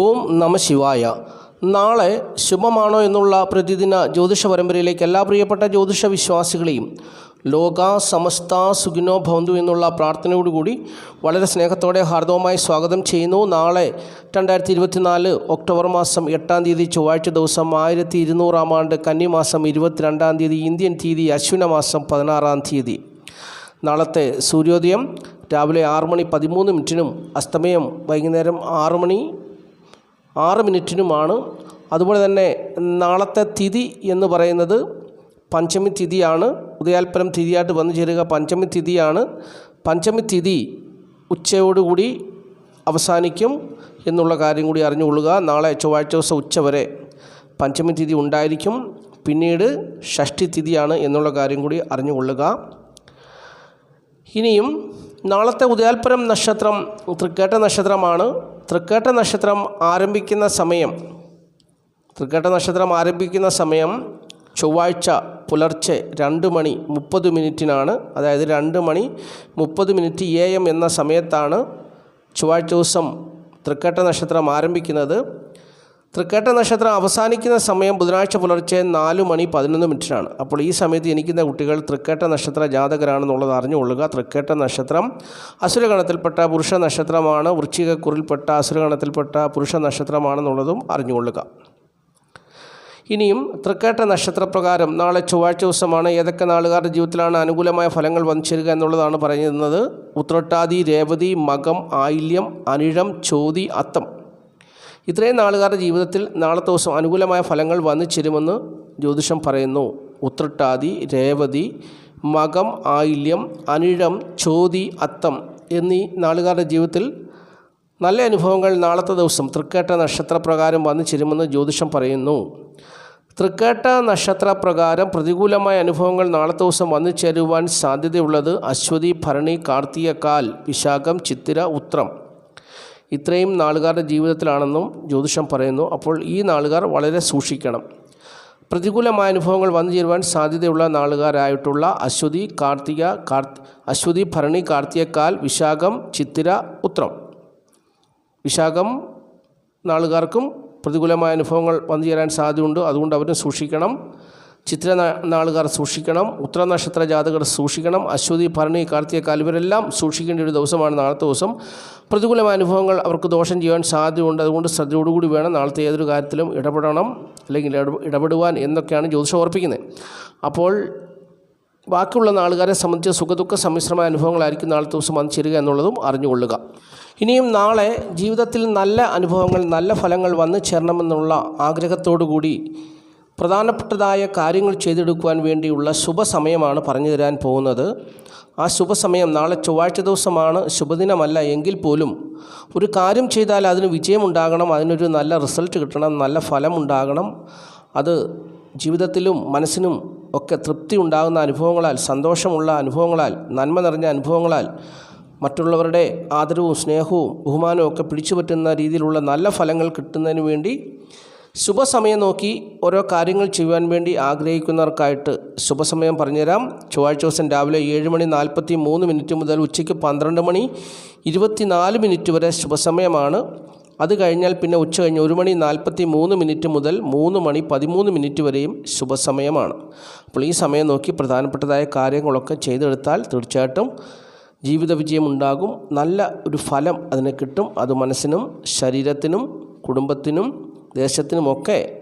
ഓം നമ ശിവായ. നാളെ ശുഭമാണോ എന്നുള്ള പ്രതിദിന ജ്യോതിഷ പരമ്പരയിലേക്ക് എല്ലാ പ്രിയപ്പെട്ട ജ്യോതിഷ വിശ്വാസികളെയും ലോക സമസ്ത സുഖിനോ ഭവന്തു എന്നുള്ള പ്രാർത്ഥനയോടുകൂടി വളരെ സ്നേഹത്തോടെ ഹാർദവമായി സ്വാഗതം ചെയ്യുന്നു. നാളെ രണ്ടായിരത്തി ഇരുപത്തിനാല് ഒക്ടോബർ മാസം എട്ടാം തീയതി ചൊവ്വാഴ്ച ദിവസം ആയിരത്തി ഇരുന്നൂറാം ആണ്ട് കന്നിമാസം ഇരുപത്തിരണ്ടാം തീയതി ഇന്ത്യൻ തീയതി അശ്വിന മാസം പതിനാറാം തീയതി. നാളത്തെ സൂര്യോദയം രാവിലെ ആറ് മണി പതിമൂന്ന് മിനിറ്റിനും അസ്തമയം വൈകുന്നേരം ആറ് മണി ആറ് മിനിറ്റിനുമാണ്. അതുപോലെ തന്നെ നാളത്തെ തിഥി എന്ന് പറയുന്നത് പഞ്ചമി തിഥിയാണ്. ഉദയാൽപ്പരം തിഥിയായിട്ട് വന്നു ചേരുക. പഞ്ചമി തിഥിയാണ്. പഞ്ചമി തിഥി ഉച്ചയോടുകൂടി അവസാനിക്കും എന്നുള്ള കാര്യം കൂടി അറിഞ്ഞുകൊള്ളുക. നാളെ ചൊവ്വാഴ്ച ദിവസം ഉച്ചവരെ പഞ്ചമി തിഥി ഉണ്ടായിരിക്കും. പിന്നീട് ഷഷ്ടി തിഥിയാണ് എന്നുള്ള കാര്യം കൂടി അറിഞ്ഞുകൊള്ളുക. ഇനിയും നാളത്തെ ഉദയാൽപരം നക്ഷത്രം തൃക്കേട്ട നക്ഷത്രമാണ്. തൃക്കേട്ട നക്ഷത്രം ആരംഭിക്കുന്ന സമയം തൃക്കേട്ട നക്ഷത്രം ആരംഭിക്കുന്ന സമയം ചൊവ്വാഴ്ച പുലർച്ചെ രണ്ട് മണി മുപ്പത് മിനിറ്റിനാണ്. അതായത് രണ്ട് മണി മുപ്പത് മിനിറ്റ് എ എം എന്ന സമയത്താണ് ചൊവ്വാഴ്ച ദിവസം തൃക്കേട്ട നക്ഷത്രം ആരംഭിക്കുന്നത്. തൃക്കേട്ട നക്ഷത്രം അവസാനിക്കുന്ന സമയം ബുധനാഴ്ച പുലർച്ചെ നാല് മണി പതിനൊന്ന് മിനിറ്റിനാണ്. അപ്പോൾ ഈ സമയത്ത് ജനിക്കുന്ന കുട്ടികൾ തൃക്കേട്ട നക്ഷത്ര ജാതകരാണെന്നുള്ളത് അറിഞ്ഞുകൊള്ളുക. തൃക്കേട്ട നക്ഷത്രം അസുരഗണത്തിൽപ്പെട്ട പുരുഷ നക്ഷത്രമാണ്. വൃശ്ചികക്കുറിൽപ്പെട്ട അസുരഗണത്തിൽപ്പെട്ട പുരുഷ നക്ഷത്രമാണെന്നുള്ളതും അറിഞ്ഞുകൊള്ളുക. ഇനിയും തൃക്കേട്ട നക്ഷത്രപ്രകാരം നാളെ ചൊവ്വാഴ്ച ദിവസമാണ്. ഏതൊക്കെ നാളുകാരുടെ ജീവിതത്തിലാണ് അനുകൂലമായ ഫലങ്ങൾ വന്നു ചേരുക എന്നുള്ളതാണ് പറയുന്നത്. ഉത്രട്ടാതി രേവതി മകം ആയില്യം അനിഴം ചോതി അത്തം. ഇത്രയും നാളുകാരുടെ ജീവിതത്തിൽ നാളത്തെ ദിവസം അനുകൂലമായ ഫലങ്ങൾ വന്നു ചേരുമെന്ന് ജ്യോതിഷം പറയുന്നു. ഉത്രട്ടാതി രേവതി മകം ആയില്യം അനിഴം ചോതി അത്തം എന്നീ നാളുകാരുടെ ജീവിതത്തിൽ നല്ല അനുഭവങ്ങൾ നാളത്തെ ദിവസം തൃക്കേട്ട നക്ഷത്രപ്രകാരം വന്നു ചേരുമെന്ന് ജ്യോതിഷം പറയുന്നു. തൃക്കേട്ട നക്ഷത്രപ്രകാരം പ്രതികൂലമായ അനുഭവങ്ങൾ നാളത്തെ ദിവസം വന്നു ചേരുവാൻ സാധ്യതയുള്ളത് അശ്വതി ഭരണി കാർത്തികക്കാൽ വിശാഖം ചിത്തിര ഉത്രം. ഇത്രയും നാളുകാരുടെ ജീവിതത്തിലാണെന്നും ജ്യോതിഷം പറയുന്നു. അപ്പോൾ ഈ നാളുകാർ വളരെ സൂക്ഷിക്കണം. പ്രതികൂലമായ അനുഭവങ്ങൾ വന്നു ചേരുവാൻ സാധ്യതയുള്ള നാളുകാരായിട്ടുള്ള അശ്വതി കാർത്തിക കാർ അശ്വതി ഭരണി കാർത്തികക്കാൽ വിശാഖം ചിത്തിര ഉത്രം. വിശാഖം നാളുകാർക്കും പ്രതികൂലമായ അനുഭവങ്ങൾ വന്നു ചേരാൻ സാധ്യതയുണ്ട്. അതുകൊണ്ട് അവരും സൂക്ഷിക്കണം. ചിത്ര നാളുകാർ സൂക്ഷിക്കണം. ഉത്തരനക്ഷത്ര ജാതകർ സൂക്ഷിക്കണം. അശ്വതി ഭരണി കാർത്തികക്കാൽ ഇവരെല്ലാം സൂക്ഷിക്കേണ്ട ഒരു ദിവസമാണ് നാളത്തെ ദിവസം. പ്രതികൂലമായ അനുഭവങ്ങൾ അവർക്ക് ദോഷം ചെയ്യാൻ സാധ്യതയുണ്ട്. അതുകൊണ്ട് ശ്രദ്ധയോടുകൂടി വേണം നാളത്തെ ഏതൊരു കാര്യത്തിലും ഇടപെടണം അല്ലെങ്കിൽ ഇടപെടുവാൻ എന്നൊക്കെയാണ് ജ്യോതിഷം ഓർപ്പിക്കുന്നത്. അപ്പോൾ ബാക്കിയുള്ള നാളുകാരെ സംബന്ധിച്ച് സുഖദുഃഖ സമ്മിശ്രമായ അനുഭവങ്ങളായിരിക്കും നാളത്തെ ദിവസം വന്നു ചേരുക എന്നുള്ളതും അറിഞ്ഞുകൊള്ളുക. ഇനിയും നാളെ ജീവിതത്തിൽ നല്ല അനുഭവങ്ങൾ നല്ല ഫലങ്ങൾ വന്നു ചേരണമെന്നുള്ള ആഗ്രഹത്തോടു കൂടി പ്രധാനപ്പെട്ടതായ കാര്യങ്ങൾ ചെയ്തെടുക്കുവാൻ വേണ്ടിയുള്ള ശുഭസമയമാണ് പറഞ്ഞു തരാൻ പോകുന്നത്. ആ ശുഭസമയം നാളെ ചൊവ്വാഴ്ച ദിവസമാണ്. ശുഭദിനമല്ല എങ്കിൽ പോലും ഒരു കാര്യം ചെയ്താൽ അതിന് വിജയമുണ്ടാകണം. അതിനൊരു നല്ല റിസൾട്ട് കിട്ടണം. നല്ല ഫലം ഉണ്ടാകണം. അത് ജീവിതത്തിലും മനസ്സിനും ഒക്കെ തൃപ്തി ഉണ്ടാകുന്ന അനുഭവങ്ങളാൽ സന്തോഷമുള്ള അനുഭവങ്ങളാൽ നന്മ നിറഞ്ഞ അനുഭവങ്ങളാൽ മറ്റുള്ളവരുടെ ആദരവും സ്നേഹവും ബഹുമാനവും ഒക്കെ പിടിച്ചു പറ്റുന്ന രീതിയിലുള്ള നല്ല ഫലങ്ങൾ കിട്ടുന്നതിന് വേണ്ടി ശുഭസമയം നോക്കി ഓരോ കാര്യങ്ങൾ ചെയ്യുവാൻ വേണ്ടി ആഗ്രഹിക്കുന്നവർക്കായിട്ട് ശുഭസമയം പറഞ്ഞുതരാം. ചൊവ്വാഴ്ച ദിവസം രാവിലെ ഏഴ് മണി നാൽപ്പത്തി മൂന്ന് മിനിറ്റ് മുതൽ ഉച്ചയ്ക്ക് പന്ത്രണ്ട് മണി ഇരുപത്തിനാല് മിനിറ്റ് വരെ ശുഭസമയമാണ്. അത് കഴിഞ്ഞാൽ പിന്നെ ഉച്ച കഴിഞ്ഞ് ഒരു മണി നാൽപ്പത്തി മൂന്ന് മിനിറ്റ് മുതൽ മൂന്ന് മണി പതിമൂന്ന് മിനിറ്റ് വരെയും ശുഭസമയമാണ്. അപ്പോൾ ഈ സമയം നോക്കി പ്രധാനപ്പെട്ടതായ കാര്യങ്ങളൊക്കെ ചെയ്തെടുത്താൽ തീർച്ചയായിട്ടും ജീവിത വിജയം ഉണ്ടാകും. നല്ല ഒരു ഫലം അതിന് കിട്ടും. അത് മനസ്സിനും ശരീരത്തിനും കുടുംബത്തിനും ദേശത്തിനുമൊക്കെ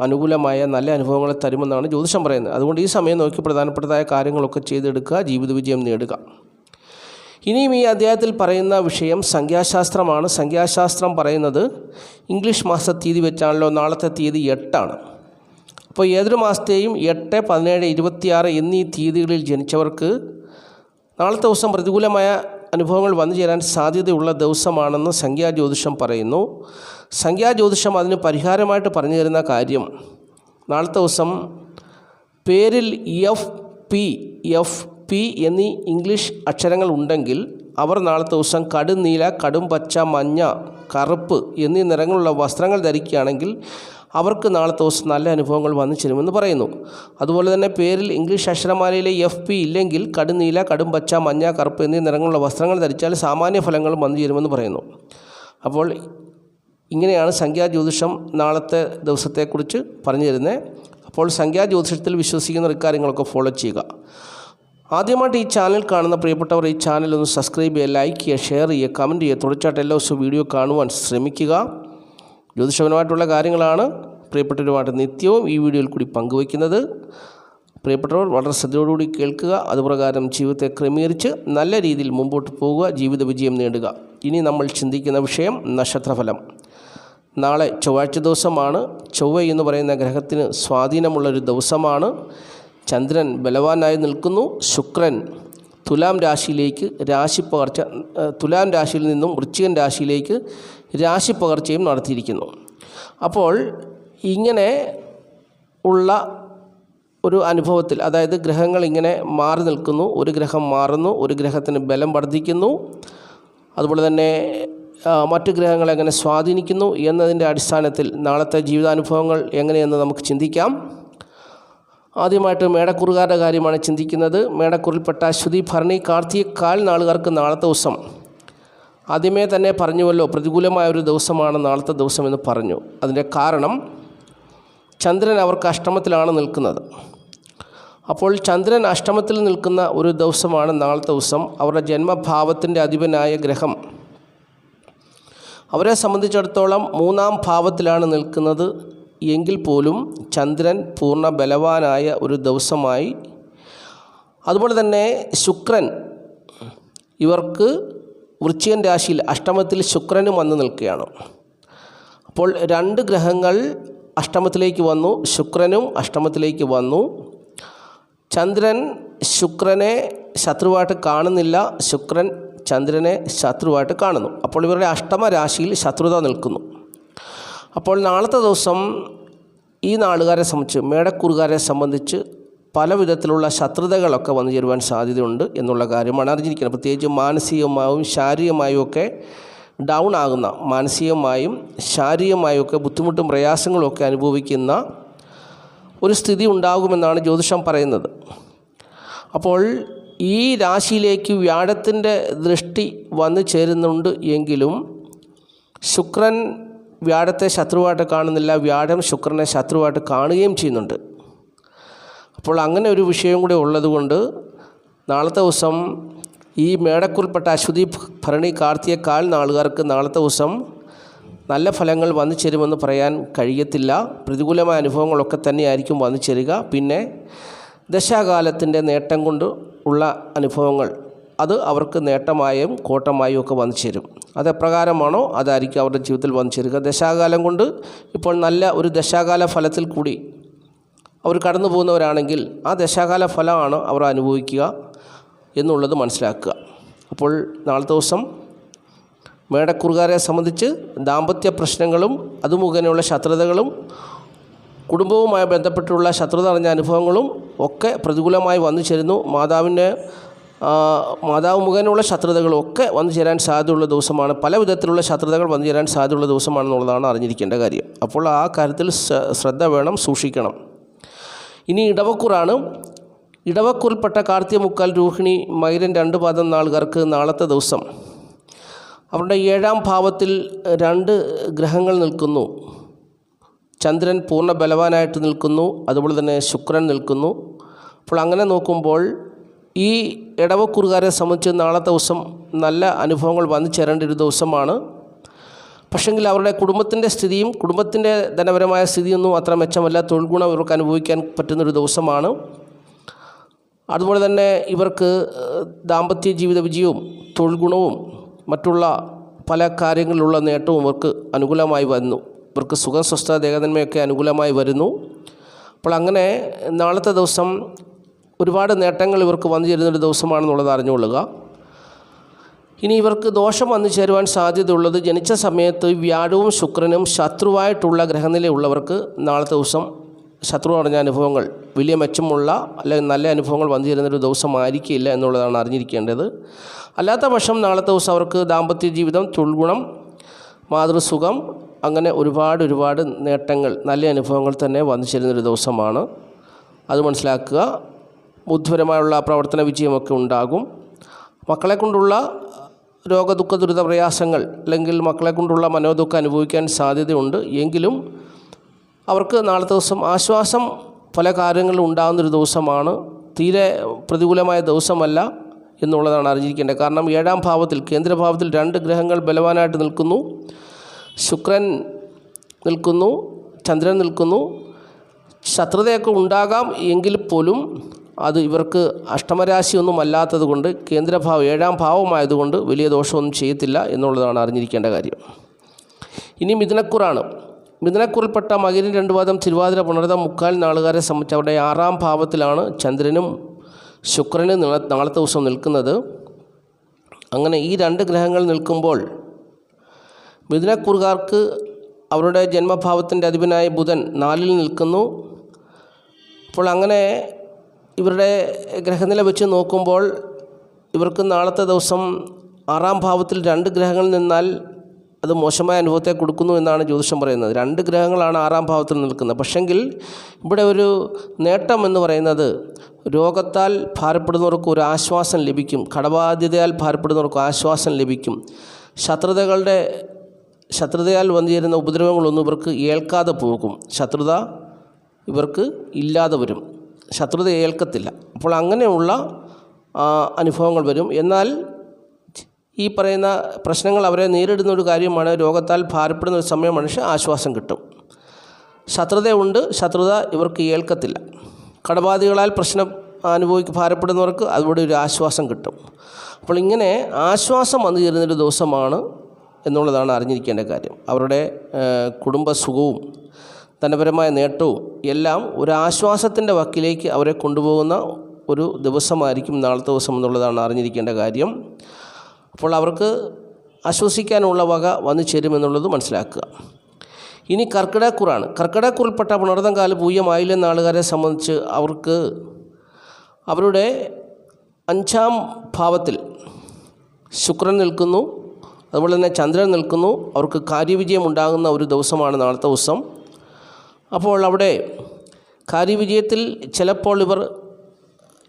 അനുകൂലമായ നല്ല അനുഭവങ്ങളെ തരുമെന്നാണ് ജ്യോതിഷം പറയുന്നത്. അതുകൊണ്ട് ഈ സമയം നോക്കി പ്രധാനപ്പെട്ടതായ കാര്യങ്ങളൊക്കെ ചെയ്തെടുക്കുക ജീവിത വിജയം നേടുക. ഇനിയും ഈ അധ്യായത്തിൽ പറയുന്ന വിഷയം സംഖ്യാശാസ്ത്രമാണ്. സംഖ്യാശാസ്ത്രം പറയുന്നത് ഇംഗ്ലീഷ് മാസ തീയതി വെച്ചാണല്ലോ നാളത്തെ തീയതി എട്ടാണ്. അപ്പോൾ ഏതൊരു മാസത്തെയും എട്ട് പതിനേഴ് ഇരുപത്തിയാറ് എന്നീ തീയതികളിൽ ജനിച്ചവർക്ക് നാളത്തെ ദിവസം പ്രതികൂലമായ അനുഭവങ്ങൾ വന്നു ചേരാൻ സാധ്യതയുള്ള ദിവസമാണെന്ന് സംഖ്യാജ്യോതിഷം പറയുന്നു. സംഖ്യാജ്യോതിഷം അതിന് പരിഹാരമായിട്ട് പറഞ്ഞു തരുന്ന കാര്യം നാളത്തെ ദിവസം പേരിൽ എഫ് പി എഫ് പി എന്നീ ഇംഗ്ലീഷ് അക്ഷരങ്ങൾ ഉണ്ടെങ്കിൽ അവർ നാളത്തെ ദിവസം കടും നീല കടും പച്ച മഞ്ഞ കറുപ്പ് എന്നീ നിറങ്ങളുള്ള വസ്ത്രങ്ങൾ ധരിക്കുകയാണെങ്കിൽ അവർക്ക് നാളത്തെ ദിവസം നല്ല അനുഭവങ്ങൾ വന്നു ചേരുമെന്ന് പറയുന്നു. അതുപോലെ തന്നെ പേരിൽ ഇംഗ്ലീഷ് അക്ഷരമാലയിലെ എഫ് പി ഇല്ലെങ്കിൽ കടുനീല കടും പച്ച മഞ്ഞ കറുപ്പ് എന്നീ നിറങ്ങളുള്ള വസ്ത്രങ്ങൾ ധരിച്ചാൽ സാമാന്യ ഫലങ്ങൾ വന്നു ചേരുമെന്ന് പറയുന്നു. അപ്പോൾ ഇങ്ങനെയാണ് സംഖ്യാ ജ്യോതിഷം നാളത്തെ ദിവസത്തെക്കുറിച്ച് പറഞ്ഞു തരുന്നത്. അപ്പോൾ സംഖ്യാ സംഖ്യാജ്യോതിഷത്തിൽ വിശ്വസിക്കുന്ന ഇക്കാര്യങ്ങളൊക്കെ ഫോളോ ചെയ്യുക. ആദ്യമായിട്ട് ഈ ചാനൽ കാണുന്ന പ്രിയപ്പെട്ടവർ ഈ ചാനൽ ഒന്ന് സബ്സ്ക്രൈബ് ചെയ്യുക ലൈക്ക് ചെയ്യുക ഷെയർ ചെയ്യുക കമന്റ് ചെയ്യുക. തുടർച്ചയായിട്ട് എല്ലാ ദിവസവും വീഡിയോ കാണുവാൻ ശ്രമിക്കുക. ജ്യോതിഷപരമായിട്ടുള്ള കാര്യങ്ങളാണ് പ്രിയപ്പെട്ടവരുമായിട്ട് നിത്യവും ഈ വീഡിയോയിൽ കൂടി പങ്കുവയ്ക്കുന്നത്. പ്രിയപ്പെട്ടവർ വളരെ ശ്രദ്ധയോടുകൂടി കേൾക്കുക. അതുപ്രകാരം ജീവിതത്തെ ക്രമീകരിച്ച് നല്ല രീതിയിൽ മുമ്പോട്ട് പോവുക ജീവിത വിജയം നേടുക. ഇനി നമ്മൾ ചിന്തിക്കുന്ന വിഷയം നക്ഷത്രഫലം. നാളെ ചൊവ്വാഴ്ച ദിവസമാണ്. ചൊവ്വ എന്ന് പറയുന്ന ഗ്രഹത്തിന് സ്വാധീനമുള്ളൊരു ദിവസമാണ്. ചന്ദ്രൻ ബലവാനായി നിൽക്കുന്നു. ശുക്രൻ തുലാം രാശിയിലേക്ക് രാശി പകർച്ച തുലാം രാശിയിൽ നിന്നും വൃശ്ചികൻ രാശിയിലേക്ക് രാശി പകർച്ചയും നടത്തിയിരിക്കുന്നു. അപ്പോൾ ഇങ്ങനെ ഉള്ള ഒരു അനുഭവത്തിൽ അതായത് ഗ്രഹങ്ങൾ ഇങ്ങനെ മാറി നിൽക്കുന്നു ഒരു ഗ്രഹം മാറുന്നു ഒരു ഗ്രഹത്തിന് ബലം വർദ്ധിക്കുന്നു അതുപോലെ തന്നെ മറ്റു ഗ്രഹങ്ങളെങ്ങനെ സ്വാധീനിക്കുന്നു എന്നതിന്റെ അടിസ്ഥാനത്തിൽ നാളത്തെ ജീവിതാനുഭവങ്ങൾ എങ്ങനെയെന്ന് നമുക്ക് ചിന്തിക്കാം. ആദ്യമായിട്ട് മേടക്കുറുകാരുടെ കാര്യമാണ് ചിന്തിക്കുന്നത്. മേടക്കുറിൽപ്പെട്ട അശ്വതി ഭരണി കാർത്തിക കാൽ നാളുകാർക്ക് നാളത്തെ ദിവസം. ആദ്യമേ തന്നെ പറഞ്ഞുവല്ലോ പ്രതികൂലമായ ഒരു ദിവസമാണ് നാളത്തെ ദിവസം എന്ന് പറഞ്ഞു. അതിന്റെ കാരണം ചന്ദ്രൻ അവർക്ക് അഷ്ടമത്തിലാണ് നിൽക്കുന്നത്. അപ്പോൾ ചന്ദ്രൻ അഷ്ടമത്തിൽ നിൽക്കുന്ന ഒരു ദിവസമാണ് നാളത്തെ ദിവസം. അവരുടെ ജന്മഭാവത്തിന്റെ അധിപനായ ഗ്രഹം. അവരെ സംബന്ധിച്ചിടത്തോളം മൂന്നാം ഭാവത്തിലാണ് നിൽക്കുന്നത്. എങ്കിൽ പോലും ചന്ദ്രൻ പൂർണ ബലവാനായ ഒരു ദിവസമായി. അതുപോലെ തന്നെ ശുക്രൻ ഇവർക്ക് വൃശ്ചികൻ രാശിയിൽ അഷ്ടമത്തിൽ ശുക്രനും വന്നു നിൽക്കുകയാണ്. അപ്പോൾ രണ്ട് ഗ്രഹങ്ങൾ അഷ്ടമത്തിലേക്ക് വന്നു ശുക്രനും അഷ്ടമത്തിലേക്ക് വന്നു. ചന്ദ്രൻ ശുക്രനെ ശത്രുവായിട്ട് കാണുന്നില്ല ശുക്രൻ ചന്ദ്രനെ ശത്രുവായിട്ട് കാണുന്നു. അപ്പോൾ ഇവരുടെ അഷ്ടമ രാശിയിൽ ശത്രുത നിൽക്കുന്നു. അപ്പോൾ നാളത്തെ ദിവസം ഈ നാളുകാരെ സംബന്ധിച്ച് മേടക്കൂറുകാരെ സംബന്ധിച്ച് പല വിധത്തിലുള്ള ശത്രുതകളൊക്കെ വന്നു ചേരുവാൻ സാധ്യതയുണ്ട് എന്നുള്ള കാര്യമാണ് അറിഞ്ഞിരിക്കുന്നത്. പ്രത്യേകിച്ച് മാനസികമായും ശാരീരികമായും ഒക്കെ ഡൗൺ ആകുന്ന മാനസികമായും ശാരീരികമായും ഒക്കെ ബുദ്ധിമുട്ടും പ്രയാസങ്ങളും ഒക്കെ അനുഭവിക്കുന്ന ഒരു സ്ഥിതി ഉണ്ടാകുമെന്നാണ് ജ്യോതിഷം പറയുന്നത്. അപ്പോൾ ഈ രാശിയിലേക്ക് വ്യാഴത്തിന്റെ ദൃഷ്ടി വന്നു ചേരുന്നുണ്ട് എങ്കിലും ശുക്രൻ വ്യാഴത്തെ ശത്രുവായിട്ട് കാണുന്നില്ല വ്യാഴം ശുക്രനെ ശത്രുവായിട്ട് കാണുകയും ചെയ്യുന്നുണ്ട്. അപ്പോൾ അങ്ങനെ ഒരു വിഷയം കൂടെ ഉള്ളതുകൊണ്ട് നാളത്തെ ദിവസം ഈ മേടക്കുറിൽപ്പെട്ട അശ്വതി ഭരണി കാർത്തിക കാൽ നാളുകാർക്ക് നാളത്തെ ദിവസം നല്ല ഫലങ്ങൾ വന്നു ചേരുമെന്ന് പറയാൻ കഴിയത്തില്ല. പ്രതികൂലമായ അനുഭവങ്ങളൊക്കെ തന്നെയായിരിക്കും വന്നു ചേരുക. പിന്നെ ദശാകാലത്തിന്റെ നേട്ടം കൊണ്ട് ഉള്ള അനുഭവങ്ങൾ. അത് അവർക്ക് നേട്ടമായും കോട്ടമായും ഒക്കെ വന്നു ചേരും അതെപ്രകാരമാണോ അതായിരിക്കും അവരുടെ ജീവിതത്തിൽ വന്നു ചേരുക ദശാകാലം കൊണ്ട് ഇപ്പോൾ നല്ല ഒരു ദശാകാല ഫലത്തിൽ കൂടി അവർ കടന്നു പോകുന്നവരാണെങ്കിൽ ആ ദശാകാല ഫലമാണ് അവർ അനുഭവിക്കുക എന്നുള്ളത് മനസ്സിലാക്കുക. അപ്പോൾ നാളത്തെ ദിവസം മേടക്കുറുകാരെ സംബന്ധിച്ച് ദാമ്പത്യ പ്രശ്നങ്ങളും അതുമുഖേനയുള്ള ശത്രുതകളും കുടുംബവുമായി ബന്ധപ്പെട്ടുള്ള ശത്രുത നിറഞ്ഞ അനുഭവങ്ങളും ഒക്കെ പ്രതികൂലമായി വന്നു ചേരുന്നു മാതാവിന്റെ മാതാവ് മുഖേനയുള്ള ശത്രുതകളും ഒക്കെ വന്നു ചേരാൻ സാധ്യതയുള്ള ദിവസമാണ്. പല വിധത്തിലുള്ള ശത്രുതകൾ വന്നു ചേരാൻ സാധ്യതയുള്ള ദിവസമാണെന്നുള്ളതാണ് അറിഞ്ഞിരിക്കേണ്ട കാര്യം. അപ്പോൾ ആ കാര്യത്തിൽ ശ്രദ്ധ വേണം സൂക്ഷിക്കണം. ഇനി ഇടവക്കൂറാണ്. ഇടവക്കൂറിൽപ്പെട്ട കാർത്തിക മുക്കാൽ രൂഹിണി മൈരൻ രണ്ട് പാദം നാളുകാർക്ക് നാളത്തെ ദിവസം. അവരുടെ ഏഴാം ഭാവത്തിൽ രണ്ട് ഗ്രഹങ്ങൾ നിൽക്കുന്നു. ചന്ദ്രൻ പൂർണ ബലവാനായിട്ട് നിൽക്കുന്നു. അതുപോലെ തന്നെ ശുക്രൻ നിൽക്കുന്നു. അപ്പോൾ അങ്ങനെ നോക്കുമ്പോൾ ഈ ഇടവക്കുറുകാരെ സംബന്ധിച്ച് നാളത്തെ ദിവസം നല്ല അനുഭവങ്ങൾ വന്നു ചേരേണ്ട ഒരു ദിവസമാണ്. പക്ഷെങ്കിൽ അവരുടെ കുടുംബത്തിന്റെ സ്ഥിതിയും കുടുംബത്തിന്റെ ധനപരമായ സ്ഥിതിയൊന്നും അത്ര മെച്ചമല്ല. തൊഴിൽ ഗുണം ഇവർക്ക് അനുഭവിക്കാൻ പറ്റുന്നൊരു ദിവസമാണ്. അതുപോലെ തന്നെ ഇവർക്ക് ദാമ്പത്യ ജീവിത വിജയവും തൊഴിൽ ഗുണവും മറ്റുള്ള പല കാര്യങ്ങളിലുള്ള നേട്ടവും ഇവർക്ക് അനുകൂലമായി വന്നു. ഇവർക്ക് സുഖം സ്വസ്ഥ ദേഹനന്മയൊക്കെ അനുകൂലമായി വരുന്നു. അപ്പോൾ അങ്ങനെ നാളത്തെ ദിവസം ഒരുപാട് നേട്ടങ്ങൾ ഇവർക്ക് വന്നു ചേരുന്നൊരു ദിവസമാണെന്നുള്ളത് അറിഞ്ഞുകൊള്ളുക. ഇനി ഇവർക്ക് ദോഷം വന്നു ചേരുവാൻ സാധ്യതയുള്ളത് ജനിച്ച സമയത്ത് വ്യാഴവും ശുക്രനും ശത്രുവായിട്ടുള്ള ഗ്രഹനിലയുള്ളവർക്ക് നാളത്തെ ദിവസം ശത്രു അടഞ്ഞ അനുഭവങ്ങൾ. വലിയ മെച്ചമുള്ള അല്ലെങ്കിൽ നല്ല അനുഭവങ്ങൾ വന്നു ചേരുന്നൊരു ദിവസമായിരിക്കില്ല എന്നുള്ളതാണ് അറിഞ്ഞിരിക്കേണ്ടത്. അല്ലാത്ത പക്ഷം നാളത്തെ ദിവസം അവർക്ക് ദാമ്പത്യ ജീവിതം തൊഴിൽഗുണം മാതൃസുഖം അങ്ങനെ ഒരുപാട് ഒരുപാട് നേട്ടങ്ങൾ നല്ല അനുഭവങ്ങൾ തന്നെ വന്നു ചേരുന്നൊരു ദിവസമാണ്. അത് മനസ്സിലാക്കുക. ബുദ്ധിപരമായുള്ള പ്രവർത്തന വിജയമൊക്കെ ഉണ്ടാകും. മക്കളെ കൊണ്ടുള്ള രോഗദുഃഖ ദുരിത പ്രയാസങ്ങൾ അല്ലെങ്കിൽ മക്കളെ കൊണ്ടുള്ള മനോദുഃഖം അനുഭവിക്കാൻ സാധ്യതയുണ്ട്. എങ്കിലും അവർക്ക് നാളെ ദിവസം ആശ്വാസം പല കാര്യങ്ങളിലും ഉണ്ടാകുന്നൊരു ദിവസമാണ്. തീരെ പ്രതികൂലമായ ദിവസമല്ല എന്നുള്ളതാണ് അറിഞ്ഞിരിക്കേണ്ടത്. കാരണം ഏഴാം ഭാവത്തിൽ കേന്ദ്രഭാവത്തിൽ രണ്ട് ഗ്രഹങ്ങൾ ബലവാനായിട്ട് നിൽക്കുന്നു. ശുക്രൻ നിൽക്കുന്നു ചന്ദ്രൻ നിൽക്കുന്നു. ശത്രുതയൊക്കെ ഉണ്ടാകാം എങ്കിൽ പോലും അത് ഇവർക്ക് അഷ്ടമരാശിയൊന്നും അല്ലാത്തത് കൊണ്ട് കേന്ദ്രഭാവം ഏഴാം ഭാവമായതുകൊണ്ട് വലിയ ദോഷമൊന്നും ചെയ്യത്തില്ല എന്നുള്ളതാണ് അറിഞ്ഞിരിക്കേണ്ട കാര്യം. ഇനി മിഥുനക്കുറാണ്. മിഥുനക്കുറിൽപ്പെട്ട മകരി രണ്ട് വാദം തിരുവാതിര പുണർതം മുക്കാൽ നാളുകാരെ സംബന്ധിച്ച് അവരുടെ ആറാം ഭാവത്തിലാണ് ചന്ദ്രനും ശുക്രനും നിള- നാളത്തെ ദിവസം നിൽക്കുന്നത്. അങ്ങനെ ഈ രണ്ട് ഗ്രഹങ്ങൾ നിൽക്കുമ്പോൾ മിഥുനക്കുറുകാർക്ക് അവരുടെ ജന്മഭാവത്തിന്റെ അധിപനായ ബുധൻ നാലിൽ നിൽക്കുന്നു. അപ്പോൾ അങ്ങനെ ഇവരുടെ ഗ്രഹനില വെച്ച് നോക്കുമ്പോൾ ഇവർക്ക് നാളത്തെ ദിവസം ആറാം ഭാവത്തിൽ രണ്ട് ഗ്രഹങ്ങൾ നിന്നാൽ അത് മോശമായ അനുഭവത്തെ കൊടുക്കുന്നു എന്നാണ് ജ്യോതിഷം പറയുന്നത്. രണ്ട് ഗ്രഹങ്ങളാണ് ആറാം ഭാവത്തിൽ നിൽക്കുന്നത്. പക്ഷെങ്കിൽ ഇവിടെ ഒരു നേട്ടം എന്ന് പറയുന്നത് രോഗത്താൽ ഭാരപ്പെടുന്നവർക്ക് ഒരു ആശ്വാസം ലഭിക്കും. കടബാധ്യതയാൽ ഭാരപ്പെടുന്നവർക്ക് ആശ്വാസം ലഭിക്കും. ശത്രുതകളുടെ ശത്രുതയാൽ വന്നിരുന്ന ഉപദ്രവങ്ങളൊന്നും ഇവർക്ക് ഏൽക്കാതെ പോകും. ശത്രുത ഇവർക്ക് ഇല്ലാതെ വരും. ശത്രുത ഏൽക്കത്തില്ല. അപ്പോൾ അങ്ങനെയുള്ള അനുഭവങ്ങൾ വരും. എന്നാൽ ഈ പറയുന്ന പ്രശ്നങ്ങൾ അവരെ നേരിടുന്ന ഒരു കാര്യമാണ് രോഗത്താൽ ഭാരപ്പെടുന്ന ഒരു സമയം മനുഷ്യ ആശ്വാസം കിട്ടും. ശത്രുതയുണ്ട് ശത്രുത ഇവർക്ക് ഏൽക്കത്തില്ല. കടബാധികളാൽ പ്രശ്നം അനുഭവിക്ക് ഭാരപ്പെടുന്നവർക്ക് അതുകൂടെ ഒരു ആശ്വാസം കിട്ടും. അപ്പോൾ ഇങ്ങനെ ആശ്വാസം വന്നു ചേരുന്നൊരു ദിവസമാണ് എന്നുള്ളതാണ് അറിഞ്ഞിരിക്കേണ്ട കാര്യം. അവരുടെ കുടുംബസുഖവും ധനപരമായ നേട്ടവും എല്ലാം ഒരു ആശ്വാസത്തിന്റെ വക്കിലേക്ക് അവരെ കൊണ്ടുപോകുന്ന ഒരു ദിവസമായിരിക്കും നാളത്തെ ദിവസം എന്നുള്ളതാണ് അറിഞ്ഞിരിക്കേണ്ട കാര്യം. അപ്പോൾ അവർക്ക് ആശ്വസിക്കാനുള്ള വക വന്നു ചേരുമെന്നുള്ളത് മനസ്സിലാക്കുക. ഇനി കർക്കിടക്കുറാണ് കർക്കിടക്കുറിൽപ്പെട്ട പുണർതം കാല പൂയമായില്ലെന്ന ആളുകാരെ സംബന്ധിച്ച് അവർക്ക് അവരുടെ അഞ്ചാം ഭാവത്തിൽ ശുക്രൻ നിൽക്കുന്നു. അതുപോലെ തന്നെ ചന്ദ്രൻ നിൽക്കുന്നു. അവർക്ക് കാര്യവിജയം ഉണ്ടാകുന്ന ഒരു ദിവസമാണ് നാളത്തെ ദിവസം. അപ്പോൾ അവിടെ കാര്യവിജയത്തിൽ ചിലപ്പോൾ ഇവർ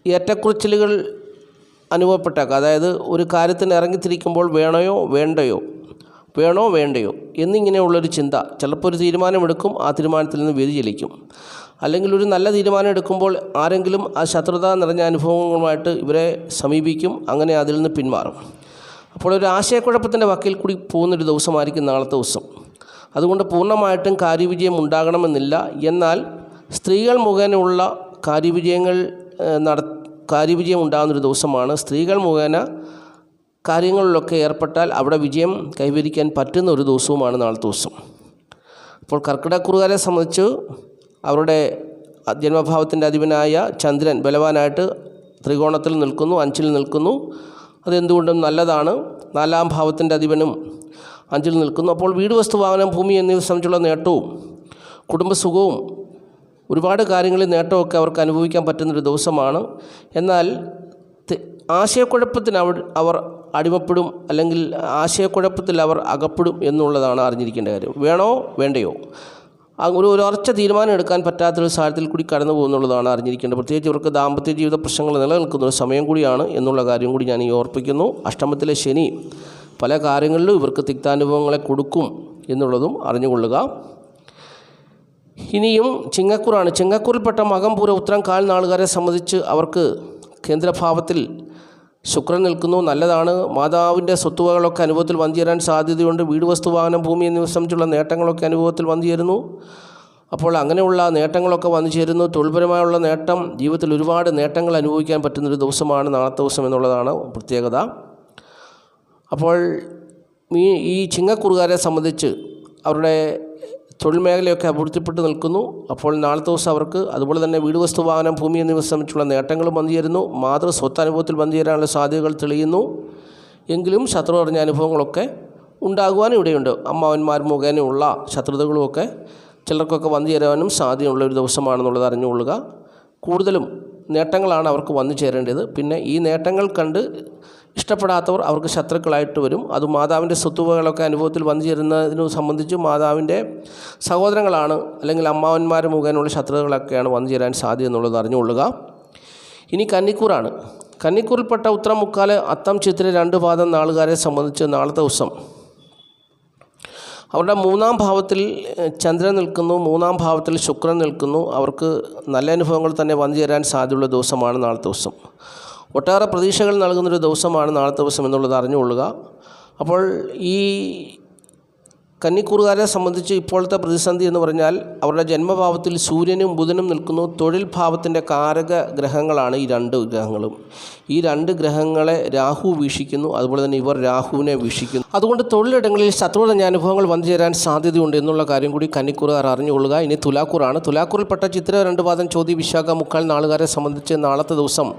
ഏറ്റക്കുറച്ചിലുകൾ അനുഭവപ്പെട്ടേക്കാം. അതായത് ഒരു കാര്യത്തിന് ഇറങ്ങിത്തിരിക്കുമ്പോൾ വേണയോ വേണ്ടയോ? വേണോ വേണ്ടയോ? എന്നിങ്ങനെയുള്ളൊരു ചിന്ത. ചിലപ്പോൾ ഒരു തീരുമാനമെടുക്കും ആ തീരുമാനത്തിൽ നിന്ന് വ്യതിചലിക്കും അല്ലെങ്കിൽ ഒരു നല്ല തീരുമാനം എടുക്കുമ്പോൾ ആരെങ്കിലും ആ ശത്രുത നിറഞ്ഞ അനുഭവങ്ങളുമായിട്ട് ഇവരെ സമീപിക്കും അങ്ങനെ അതിൽ നിന്ന് പിന്മാറും. അപ്പോൾ ഒരു ആശയക്കുഴപ്പത്തിന്റെ വക്കിൽ കൂടി പോകുന്നൊരു ദിവസമായിരിക്കും നാളത്തെ ദിവസം. അതുകൊണ്ട് പൂർണമായിട്ടും കാര്യവിജയം ഉണ്ടാകണമെന്നില്ല. എന്നാൽ സ്ത്രീകൾ മുഖേനയുള്ള കാര്യവിജയങ്ങൾ നട കാര്യവിജയം ഉണ്ടാകുന്നൊരു ദിവസമാണ്. സ്ത്രീകൾ മുഖേന കാര്യങ്ങളിലൊക്കെ ഏർപ്പെട്ടാൽ അവിടെ വിജയം കൈവരിക്കാൻ പറ്റുന്ന ഒരു ദിവസവുമാണ് നാളത്തെ ദിവസം. അപ്പോൾ കർക്കിടക്കുറുകാരെ സംബന്ധിച്ച് അവരുടെ ജന്മഭാവത്തിന്റെ അധിപനായ ചന്ദ്രൻ ബലവാനായിട്ട് ത്രികോണത്തിൽ നിൽക്കുന്നു അഞ്ചിൽ നിൽക്കുന്നു. അതെന്തുകൊണ്ടും നല്ലതാണ്. നാലാം ഭാവത്തിന്റെ അധിപനും അഞ്ചിൽ നിൽക്കുന്നു. അപ്പോൾ വീട് വസ്തു വാഹനം ഭൂമി എന്നിവ സംബന്ധിച്ചുള്ള നേട്ടവും കുടുംബസുഖവും ഒരുപാട് കാര്യങ്ങളിൽ നേട്ടമൊക്കെ അവർക്ക് അനുഭവിക്കാൻ പറ്റുന്നൊരു ദിവസമാണ്. എന്നാൽ ആശയക്കുഴപ്പത്തിന് അവർ അവർ അടിമപ്പെടും അല്ലെങ്കിൽ ആശയക്കുഴപ്പത്തിൽ അവർ അകപ്പെടും എന്നുള്ളതാണ് അറിഞ്ഞിരിക്കേണ്ട കാര്യം. വേണോ? വേണ്ടയോ? ഒരു ഒരു ഉറച്ച തീരുമാനം എടുക്കാൻ പറ്റാത്തൊരു സാഹചര്യത്തിൽ കൂടി കടന്നു പോകുന്നുള്ളതാണ് അറിഞ്ഞിരിക്കേണ്ടത്. പ്രത്യേകിച്ച് ഇവർക്ക് ദാമ്പത്യ ജീവിത പ്രശ്നങ്ങൾ നിലനിൽക്കുന്ന ഒരു സമയം കൂടിയാണ് എന്നുള്ള കാര്യം കൂടി ഞാൻ ഈ ഓർപ്പിക്കുന്നു. അഷ്ടമത്തിലെ ശനി പല കാര്യങ്ങളിലും ഇവർക്ക് തിക്താനുഭവങ്ങളെ കൊടുക്കും എന്നുള്ളതും അറിഞ്ഞുകൊള്ളുക. ഇനിയും ചിങ്ങക്കൂറാണ്. ചിങ്ങക്കൂറിൽപ്പെട്ട മകംപൂര ഉത്തരം കാൽ നാളുകാരെ സംബന്ധിച്ച് അവർക്ക് കേന്ദ്രഭാവത്തിൽ ശുക്രൻ നിൽക്കുന്നു. നല്ലതാണ്. മാതാവിന്റെ സ്വത്തുവകളൊക്കെ അനുഭവത്തിൽ വന്നു ചേരാൻ സാധ്യതയുണ്ട്. വീട് വസ്തു വാഹനം ഭൂമി എന്നിവ സംബന്ധിച്ചുള്ള നേട്ടങ്ങളൊക്കെ അനുഭവത്തിൽ വന്നു ചേരുന്നു അപ്പോൾ അങ്ങനെയുള്ള നേട്ടങ്ങളൊക്കെ വന്നു ചേരുന്നു. തൊഴിൽപരമായുള്ള നേട്ടം ജീവിതത്തിൽ ഒരുപാട് നേട്ടങ്ങൾ അനുഭവിക്കാൻ പറ്റുന്നൊരു ദിവസമാണ് നാളത്തെ ദിവസം എന്നുള്ളതാണ് പ്രത്യേകത. അപ്പോൾ ഈ ഈ ചിങ്ങക്കുറുകാരെ സംബന്ധിച്ച് അവരുടെ തൊഴിൽ മേഖലയൊക്കെ അഭിവൃദ്ധിപ്പെട്ട് നിൽക്കുന്നു. അപ്പോൾ നാളത്തെ ദിവസം അവർക്ക് അതുപോലെ തന്നെ വീട് വസ്തു വാഹനം ഭൂമി എന്നിവ സംബന്ധിച്ചുള്ള നേട്ടങ്ങളും വന്നു ചേരുന്നു. മാതൃ സ്വത്താനുഭവത്തിൽ വന്നു ചേരാനുള്ള സാധ്യതകൾ തെളിയുന്നു. എങ്കിലും ശത്രു അറിഞ്ഞ അനുഭവങ്ങളൊക്കെ ഉണ്ടാകുവാനും ഇവിടെയുണ്ട്. അമ്മാവന്മാർ മുഖേനയുള്ള ശത്രുതകളുമൊക്കെ ചിലർക്കൊക്കെ വന്നു ചേരാനും സാധ്യതയുള്ള ഒരു ദിവസമാണെന്നുള്ളത് അറിഞ്ഞുകൊള്ളുക. കൂടുതലും നേട്ടങ്ങളാണ് അവർക്ക് വന്നു ചേരേണ്ടത്. പിന്നെ ഈ നേട്ടങ്ങൾ കണ്ട് ഇഷ്ടപ്പെടാത്തവർ അവർക്ക് ശത്രുക്കളായിട്ട് വരും. അത് മാതാവിന്റെ സ്വത്തുവകളൊക്കെ അനുഭവത്തിൽ വന്നു ചേരുന്നതിനു സംബന്ധിച്ച് മാതാവിന്റെ സഹോദരങ്ങളാണ് അല്ലെങ്കിൽ അമ്മാവന്മാർ മുഖേനുള്ള ശത്രുക്കളൊക്കെയാണ് വന്നു ചേരാൻ സാധ്യത എന്നുള്ളത് അറിഞ്ഞുകൊള്ളുക. ഇനി കന്നിക്കൂറാണ്. കന്നിക്കൂറിൽപ്പെട്ട ഉത്തരം മുക്കാൽ അത്തം ചിത്ര രണ്ട് പാദം നാളുകാരെ സംബന്ധിച്ച് നാളത്തെ ദിവസം. അവരുടെ മൂന്നാം ഭാവത്തിൽ ചന്ദ്രൻ നിൽക്കുന്നു മൂന്നാം ഭാവത്തിൽ ശുക്രൻ നിൽക്കുന്നു. അവർക്ക് നല്ല അനുഭവങ്ങൾ തന്നെ വന്നു ചേരാൻ സാധ്യതയുള്ള ദിവസമാണ് നാളത്തെ ദിവസം. ഒട്ടേറെ പ്രതീക്ഷകൾ നൽകുന്നൊരു ദിവസമാണ് നാളത്തെ ദിവസം എന്നുള്ളത് അറിഞ്ഞുകൊള്ളുക. അപ്പോൾ ഈ കന്നിക്കൂറുകാരെ സംബന്ധിച്ച് ഇപ്പോഴത്തെ പ്രതിസന്ധി എന്ന് പറഞ്ഞാൽ അവരുടെ ജന്മഭാവത്തിൽ സൂര്യനും ബുധനും നിൽക്കുന്നു. തൊഴിൽ ഭാവത്തിന്റെ കാരക ഗ്രഹങ്ങളാണ് ഈ രണ്ട് ഗ്രഹങ്ങളും. ഈ രണ്ട് ഗ്രഹങ്ങളെ രാഹു വീക്ഷിക്കുന്നു. അതുപോലെ തന്നെ ഇവർ രാഹുവിനെ വീക്ഷിക്കുന്നു. അതുകൊണ്ട് തൊഴിലിടങ്ങളിൽ ശത്രുത അനുഭവങ്ങൾ വന്നു ചേരാൻ സാധ്യതയുണ്ട് എന്നുള്ള കാര്യം കൂടി കന്നിക്കൂറുകാർ അറിഞ്ഞുകൊള്ളുക. ഇനി തുലാക്കൂറാണ്. തുലാക്കൂറിൽപ്പെട്ട ചിത്ര രണ്ട് പാദം ചോദ്യ വിശാഖ മുക്കാൽ നാളുകാരെ സംബന്ധിച്ച് നാളത്തെ ദിവസം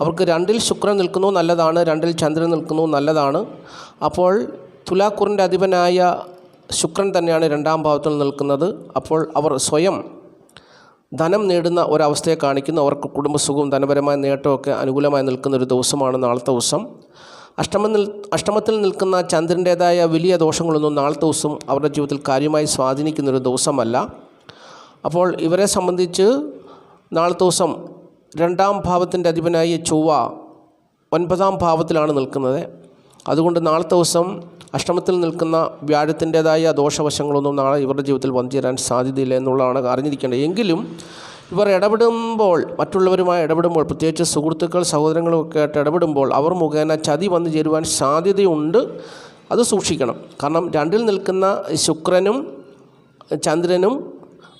അവർക്ക് രണ്ടിൽ ശുക്രൻ നിൽക്കുന്നു നല്ലതാണ്. രണ്ടിൽ ചന്ദ്രൻ നിൽക്കുന്നു നല്ലതാണ്. അപ്പോൾ തുലാക്കൂറിന്റെ അധിപനായ ശുക്രൻ തന്നെയാണ് രണ്ടാം ഭാവത്തിൽ നിൽക്കുന്നത്. അപ്പോൾ അവർ സ്വയം ധനം നേടുന്ന ഒരവസ്ഥയെ കാണിക്കുന്നു. അവർക്ക് കുടുംബസുഖവും ധനപരമായ നേട്ടമൊക്കെ അനുകൂലമായി നിൽക്കുന്ന ഒരു ദിവസമാണ് നാളത്തെ ദിവസം. അഷ്ടമത്തിൽ അഷ്ടമത്തിൽ നിൽക്കുന്ന ചന്ദ്രന്റേതായ വലിയ ദോഷങ്ങളൊന്നും നാളത്തെ ദിവസം അവരുടെ ജീവിതത്തിൽ കാര്യമായി സ്വാധീനിക്കുന്നൊരു ദിവസമല്ല. അപ്പോൾ ഇവരെ സംബന്ധിച്ച് നാളത്തെ ദിവസം രണ്ടാം ഭാവത്തിന്റെ അധിപനായ ചൊവ്വ ഒൻപതാം ഭാവത്തിലാണ് നിൽക്കുന്നത്. അതുകൊണ്ട് നാളത്തെ ദിവസം അഷ്ടമത്തിൽ നിൽക്കുന്ന വ്യാഴത്തിന്റേതായ ദോഷവശങ്ങളൊന്നും നാളെ ഇവരുടെ ജീവിതത്തിൽ വന്നു ചേരാൻ സാധ്യതയില്ല എന്നുള്ളതാണ് അറിഞ്ഞിരിക്കേണ്ടത്. എങ്കിലും ഇവർ ഇടപെടുമ്പോൾ മറ്റുള്ളവരുമായി ഇടപെടുമ്പോൾ പ്രത്യേകിച്ച് സുഹൃത്തുക്കൾ സഹോദരങ്ങളും ഒക്കെ ആയിട്ട് ഇടപെടുമ്പോൾ അവർ മുഖേന ചതി വന്നു ചേരുവാൻ സാധ്യതയുണ്ട്. അത് സൂക്ഷിക്കണം. കാരണം രണ്ടിൽ നിൽക്കുന്ന ശുക്രനും ചന്ദ്രനും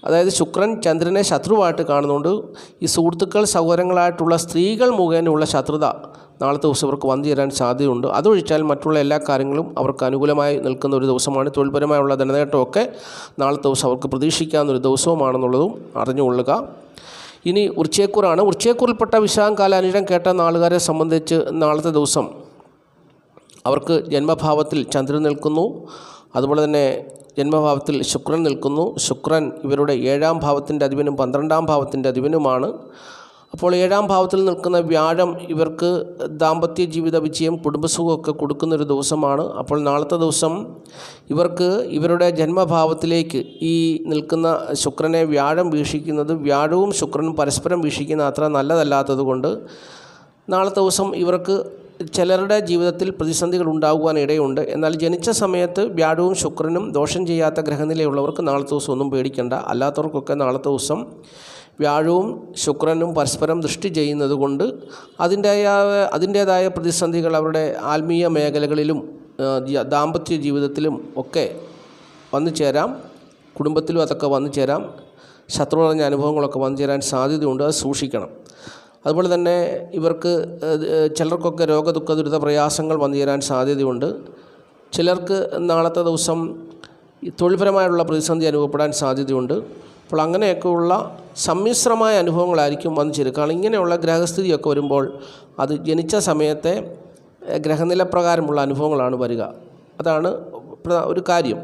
അതായത് ശുക്രൻ ചന്ദ്രനെ ശത്രുവായിട്ട് കാണുന്നുണ്ട് ഈ സുഹൃത്തുക്കൾ സഹോദരങ്ങളായിട്ടുള്ള സ്ത്രീകൾ മുഖേനയുള്ള ശത്രുത നാളത്തെ ദിവസം അവർക്ക് വന്നു ചേരാൻ സാധ്യതയുണ്ട്. അതൊഴിച്ചാൽ മറ്റുള്ള എല്ലാ കാര്യങ്ങളും അവർക്ക് അനുകൂലമായി നിൽക്കുന്ന ഒരു ദിവസമാണ്. തൊഴിൽപരമായുള്ള ധനനേട്ടമൊക്കെ നാളത്തെ ദിവസം അവർക്ക് പ്രതീക്ഷിക്കാവുന്ന ഒരു ദിവസവുമാണെന്നുള്ളതും അറിഞ്ഞുകൊള്ളുക. ഇനി ഉർച്ചേക്കൂറാണ്. ഉർച്ചേക്കൂറിൽപ്പെട്ട വിശാഖം കാലാനിഴം കേട്ട നാളുകാരെ സംബന്ധിച്ച് നാളത്തെ ദിവസം അവർക്ക് ജന്മഭാവത്തിൽ ചന്ദ്രൻ നിൽക്കുന്നു. അതുപോലെ തന്നെ ജന്മഭാവത്തിൽ ശുക്രൻ നിൽക്കുന്നു. ശുക്രൻ ഇവരുടെ ഏഴാം ഭാവത്തിന്റെ അധിപനും പന്ത്രണ്ടാം ഭാവത്തിന്റെ അധിപനുമാണ്. അപ്പോൾ ഏഴാം ഭാവത്തിൽ നിൽക്കുന്ന വ്യാഴം ഇവർക്ക് ദാമ്പത്യ ജീവിത വിജയം കുടുംബസുഖമൊക്കെ കൊടുക്കുന്നൊരു ദിവസമാണ്. അപ്പോൾ നാളത്തെ ദിവസം ഇവർക്ക് ഇവരുടെ ജന്മഭാവത്തിലേക്ക് ഈ നിൽക്കുന്ന ശുക്രനെ വ്യാഴം വീക്ഷിക്കുന്നത് വ്യാഴവും ശുക്രനും പരസ്പരം വീക്ഷിക്കുന്ന അത്ര നല്ലതല്ലാത്തത് കൊണ്ട് നാളത്തെ ദിവസം ഇവർക്ക് ചിലരുടെ ജീവിതത്തിൽ പ്രതിസന്ധികൾ ഉണ്ടാകുവാൻ ഇടയുണ്ട്. എന്നാൽ ജനിച്ച സമയത്ത് വ്യാഴവും ശുക്രനും ദോഷം ചെയ്യാത്ത ഗ്രഹനിലയുള്ളവർക്ക് നാളത്തെ ദിവസം ഒന്നും പേടിക്കേണ്ട. അല്ലാത്തവർക്കൊക്കെ നാളത്തെ ദിവസം വ്യാഴവും ശുക്രനും പരസ്പരം ദൃഷ്ടി ചെയ്യുന്നത് കൊണ്ട് അതിന്റെതായ അതിന്റേതായ പ്രതിസന്ധികൾ അവരുടെ ആത്മീയ മേഖലകളിലും ദാമ്പത്യ ജീവിതത്തിലും ഒക്കെ വന്നു ചേരാം. കുടുംബത്തിലും അതൊക്കെ വന്നു ചേരാം. ശത്രു നിറഞ്ഞ അനുഭവങ്ങളൊക്കെ വന്നു ചേരാൻ സാധ്യതയുണ്ട്. അത് സൂക്ഷിക്കണം. അതുപോലെ തന്നെ ഇവർക്ക് ചിലർക്കൊക്കെ രോഗദുഃഖ ദുരിത പ്രയാസങ്ങൾ വന്നു ചേരാൻ സാധ്യതയുണ്ട്. ചിലർക്ക് നാളത്തെ ദിവസം തൊഴിൽപരമായുള്ള പ്രതിസന്ധി അനുഭവപ്പെടാൻ സാധ്യതയുണ്ട്. അപ്പോൾ അങ്ങനെയൊക്കെയുള്ള സമ്മിശ്രമായ അനുഭവങ്ങളായിരിക്കും വന്നു ചേരുക. ഇങ്ങനെയുള്ള ഗ്രഹസ്ഥിതിയൊക്കെ വരുമ്പോൾ അത് ജനിച്ച സമയത്തെ ഗ്രഹനിലപ്രകാരമുള്ള ഗ്രഹനില പ്രകാരമുള്ള അനുഭവങ്ങളാണ് വരിക. അതാണ് ഒരു കാര്യം.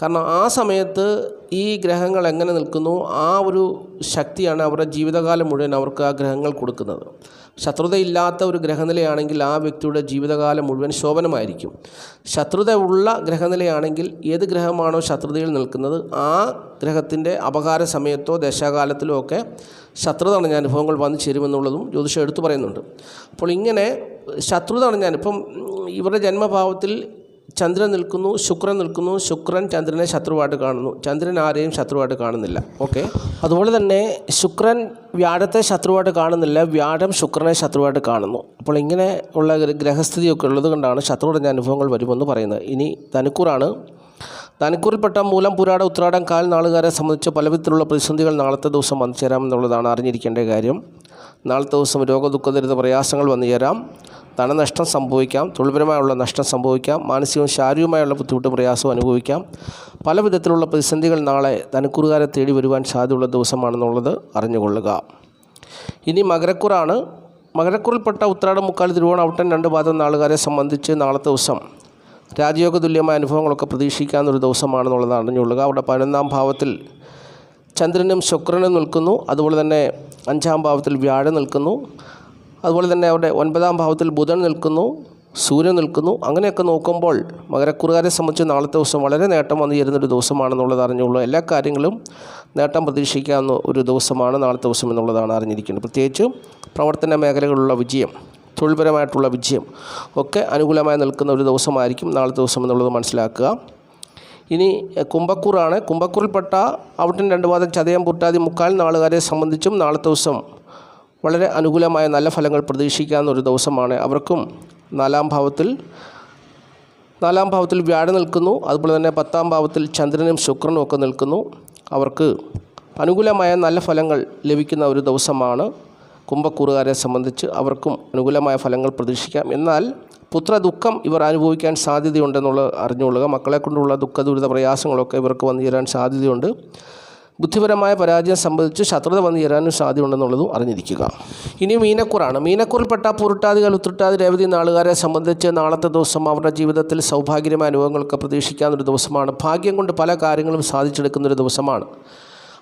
കാരണം ആ സമയത്ത് ഈ ഗ്രഹങ്ങൾ എങ്ങനെ നിൽക്കുന്നു ആ ഒരു ശക്തിയാണ് അവരുടെ ജീവിതകാലം മുഴുവൻ അവർക്ക് ആ ഗ്രഹങ്ങൾ കൊടുക്കുന്നത്. ശത്രുതയില്ലാത്ത ഒരു ഗ്രഹനിലയാണെങ്കിൽ ആ വ്യക്തിയുടെ ജീവിതകാലം മുഴുവൻ ശോഭനമായിരിക്കും. ശത്രുത ഉള്ള ഗ്രഹനിലയാണെങ്കിൽ ഏത് ഗ്രഹമാണോ ശത്രുതയിൽ നിൽക്കുന്നത് ആ ഗ്രഹത്തിന്റെ അപകാര സമയത്തോ ദശാകാലത്തിലോ ഒക്കെ ശത്രുത അണഞ്ഞ അനുഭവങ്ങൾ വന്നു ചേരുമെന്നുള്ളതും ജ്യോതിഷം എടുത്തു പറയുന്നുണ്ട്. അപ്പോൾ ഇങ്ങനെ ശത്രുത അണഞ്ഞ ഇപ്പം ഇവരുടെ ജന്മഭാവത്തിൽ ചന്ദ്രൻ നിൽക്കുന്നു ശുക്രൻ നിൽക്കുന്നു ശുക്രൻ ചന്ദ്രനെ ശത്രുവായിട്ട് കാണുന്നു. ചന്ദ്രൻ ആരെയും ശത്രുവായിട്ട് കാണുന്നില്ല. ഓക്കെ അതുപോലെ തന്നെ ശുക്രൻ വ്യാഴത്തെ ശത്രുവായിട്ട് കാണുന്നില്ല വ്യാഴം ശുക്രനെ ശത്രുവായിട്ട് കാണുന്നു. അപ്പോൾ ഇങ്ങനെ ഉള്ള ഗ്രഹസ്ഥിതിയൊക്കെ ഉള്ളത് കൊണ്ടാണ് ശത്രുടഞ്ഞ അനുഭവങ്ങൾ വരുമെന്ന് പറയുന്നത്. ഇനി ധനുക്കൂറാണ്. ധനുക്കൂറിൽപ്പെട്ട മൂലം പുരാട ഉത്രാടം കാൽ നാളുകാരെ സംബന്ധിച്ച് പലവിധത്തിലുള്ള പ്രതിസന്ധികൾ നാളത്തെ ദിവസം വന്നു ചേരാമെന്നുള്ളതാണ് അറിഞ്ഞിരിക്കേണ്ട കാര്യം. നാളത്തെ ദിവസം രോഗദുഃഖദരിത പ്രയാസങ്ങൾ വന്നു ചേരാം. ധനനഷ്ടം സംഭവിക്കാം. തൊഴിൽപരമായുള്ള നഷ്ടം സംഭവിക്കാം. മാനസികവും ശാരീരികമായുള്ള ബുദ്ധിമുട്ട് പ്രയാസവും അനുഭവിക്കാം. പല വിധത്തിലുള്ള പ്രതിസന്ധികൾ നാളെ ധനക്കുറുകാരെ തേടി വരുവാൻ സാധ്യതയുള്ള ദിവസമാണെന്നുള്ളത് അറിഞ്ഞുകൊള്ളുക. ഇനി മകരക്കുറാണ്. മകരക്കുറിൽപ്പെട്ട ഉത്രാടം മുക്കാൽ തിരുവോണം ഔട്ടൻ രണ്ട് പാദം നാളുകാരെ സംബന്ധിച്ച് നാളത്തെ ദിവസം രാജയോഗ തുല്യമായ അനുഭവങ്ങളൊക്കെ പ്രതീക്ഷിക്കാവുന്നൊരു ദിവസമാണെന്നുള്ളത് അറിഞ്ഞുകൊള്ളുക. അവിടെ പതിനൊന്നാം ഭാവത്തിൽ ചന്ദ്രനും ശുക്രനും നിൽക്കുന്നു. അതുപോലെ തന്നെ അഞ്ചാം ഭാവത്തിൽ വ്യാഴം നിൽക്കുന്നു. അതുപോലെ തന്നെ അവിടെ ഒൻപതാം ഭാവത്തിൽ ബുധൻ നിൽക്കുന്നു. സൂര്യൻ നിൽക്കുന്നു. അങ്ങനെയൊക്കെ നോക്കുമ്പോൾ മകരക്കുറുകാരെ സംബന്ധിച്ച് നാളത്തെ ദിവസം വളരെ നേട്ടം വന്നു ചേരുന്നൊരു ദിവസമാണെന്നുള്ളത് അറിഞ്ഞുള്ളൂ. എല്ലാ കാര്യങ്ങളും നേട്ടം പ്രതീക്ഷിക്കാവുന്ന ഒരു ദിവസമാണ് നാളത്തെ ദിവസം എന്നുള്ളതാണ് അറിഞ്ഞിരിക്കുന്നത്. പ്രത്യേകിച്ച് പ്രവർത്തന മേഖലകളിലുള്ള വിജയം തൊഴിൽപരമായിട്ടുള്ള വിജയം ഒക്കെ അനുകൂലമായി നിൽക്കുന്ന ഒരു ദിവസമായിരിക്കും നാളത്തെ ദിവസം എന്നുള്ളത് മനസ്സിലാക്കുക. ഇനി കുമ്പക്കൂറാണ് കുംഭക്കൂറാണ്. കുംഭക്കൂറിൽപ്പെട്ട അവിട്ടൻ രണ്ട് പാദം ചതയം പുട്ടാതി മുക്കാൽ നാളുകാരെ സംബന്ധിച്ചും നാളത്തെ ദിവസം വളരെ അനുകൂലമായ നല്ല ഫലങ്ങൾ പ്രതീക്ഷിക്കാവുന്ന ഒരു ദിവസമാണ്. അവർക്കും നാലാം ഭാവത്തിൽ നാലാം ഭാവത്തിൽ വ്യാഴം നിൽക്കുന്നു. അതുപോലെ തന്നെ പത്താം ഭാവത്തിൽ ചന്ദ്രനും ശുക്രനും ഒക്കെ നിൽക്കുന്നു. അവർക്ക് അനുകൂലമായ നല്ല ഫലങ്ങൾ ലഭിക്കുന്ന ഒരു ദിവസമാണ് കുംഭക്കൂറുകാരെ സംബന്ധിച്ച്. അവർക്കും അനുകൂലമായ ഫലങ്ങൾ പ്രതീക്ഷിക്കാം. എന്നാൽ പുത്രദുഃഖം ഇവർ അനുഭവിക്കാൻ സാധ്യതയുണ്ടെന്നുള്ള അറിഞ്ഞുകൊള്ളുക. മക്കളെ കൊണ്ടുള്ള ദുഃഖ ദുരിത പ്രയാസങ്ങളൊക്കെ ഇവർക്ക് വന്നു ചേരാൻ സാധ്യതയുണ്ട്. ബുദ്ധിപരമായ പരാജയം സംബന്ധിച്ച് ശത്രുത വന്നു ചേരാനും സാധ്യതയുണ്ടെന്നുള്ളതും അറിഞ്ഞിരിക്കുക. ഇനി മീനക്കൂറാണ്. മീനക്കൂറിൽപ്പെട്ട പുരുട്ടാദികൾ ഉത്രട്ടാതി രേവതി നാളുകാരെ സംബന്ധിച്ച് നാളത്തെ ദിവസം അവരുടെ ജീവിതത്തിൽ സൗഭാഗ്യമായ അനുഭവങ്ങളൊക്കെ പ്രതീക്ഷിക്കാവുന്നൊരു ദിവസമാണ്. ഭാഗ്യം കൊണ്ട് പല കാര്യങ്ങളും സാധിച്ചെടുക്കുന്നൊരു ദിവസമാണ്.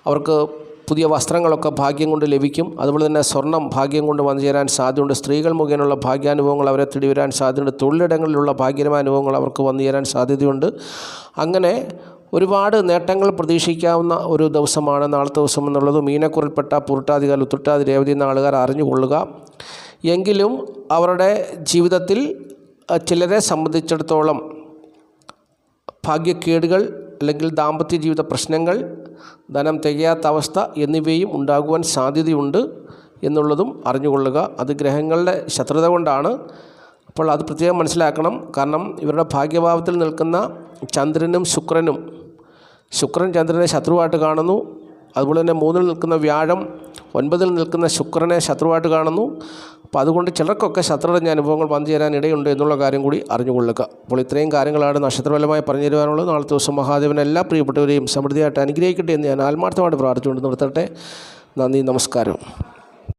അവർക്ക് പുതിയ വസ്ത്രങ്ങളൊക്കെ ഭാഗ്യം കൊണ്ട് ലഭിക്കും. അതുപോലെ തന്നെ സ്വർണം ഭാഗ്യം കൊണ്ട് വന്നു ചേരാൻ സാധ്യതയുണ്ട്. സ്ത്രീകൾ മുഖേനയുള്ള ഭാഗ്യാനുഭവങ്ങൾ അവരെ തേടി വരാൻ സാധ്യതയുണ്ട്. തൊഴിലിടങ്ങളിലുള്ള ഭാഗ്യമായ അനുഭവങ്ങൾ അവർക്ക് വന്നു ചേരാൻ സാധ്യതയുണ്ട്. അങ്ങനെ ഒരുപാട് നേട്ടങ്ങൾ പ്രതീക്ഷിക്കാവുന്ന ഒരു ദിവസമാണ് നാളത്തെ ദിവസം എന്നുള്ളത്. മീനക്കുറിൽപ്പെട്ട പുരുട്ടാതികാൽ ഉത്തുട്ടാതി രേവതി എന്ന ആളുകാർ അറിഞ്ഞുകൊള്ളുക. എങ്കിലും അവരുടെ ജീവിതത്തിൽ ചിലരെ സംബന്ധിച്ചിടത്തോളം ഭാഗ്യക്കേടുകൾ അല്ലെങ്കിൽ ദാമ്പത്യ ജീവിത പ്രശ്നങ്ങൾ ധനം തികയാത്ത അവസ്ഥ എന്നിവയും ഉണ്ടാകുവാൻ സാധ്യതയുണ്ട് എന്നുള്ളതും അറിഞ്ഞുകൊള്ളുക. അത് ഗ്രഹങ്ങളുടെ ശത്രുത കൊണ്ടാണ്. അപ്പോൾ അത് പ്രത്യേകം മനസ്സിലാക്കണം. കാരണം ഇവരുടെ ഭാഗ്യഭാവത്തിൽ നിൽക്കുന്ന ചന്ദ്രനും ശുക്രനും. ശുക്രൻ ചന്ദ്രനെ ശത്രുവായിട്ട് കാണുന്നു. അതുപോലെ തന്നെ മൂന്നിൽ നിൽക്കുന്ന വ്യാഴം ഒൻപതിൽ നിൽക്കുന്ന ശുക്രനെ ശത്രുവായിട്ട് കാണുന്നു. അപ്പോൾ അതുകൊണ്ട് ചിലർക്കൊക്കെ ശത്രുടഞ്ഞ അനുഭവങ്ങൾ വന്നു ചേരാൻ ഇടയുണ്ട് എന്നുള്ള കാര്യം കൂടി അറിഞ്ഞുകൊള്ളുക. അപ്പോൾ ഇത്രയും കാര്യങ്ങളാണ് നക്ഷത്രപരമായി പറഞ്ഞു തരുവാനുള്ളത്. നാളത്തെ ദിവസം മഹാദേവൻ എല്ലാ പ്രിയപ്പെട്ടവരെയും സമൃദ്ധിയായിട്ട് അനുഗ്രഹിക്കട്ടെ എന്ന് ഞാൻ ആത്മാർത്ഥമായിട്ട് പ്രാർത്ഥിച്ചുകൊണ്ട് നിർത്തട്ടെ. നന്ദി നമസ്കാരം.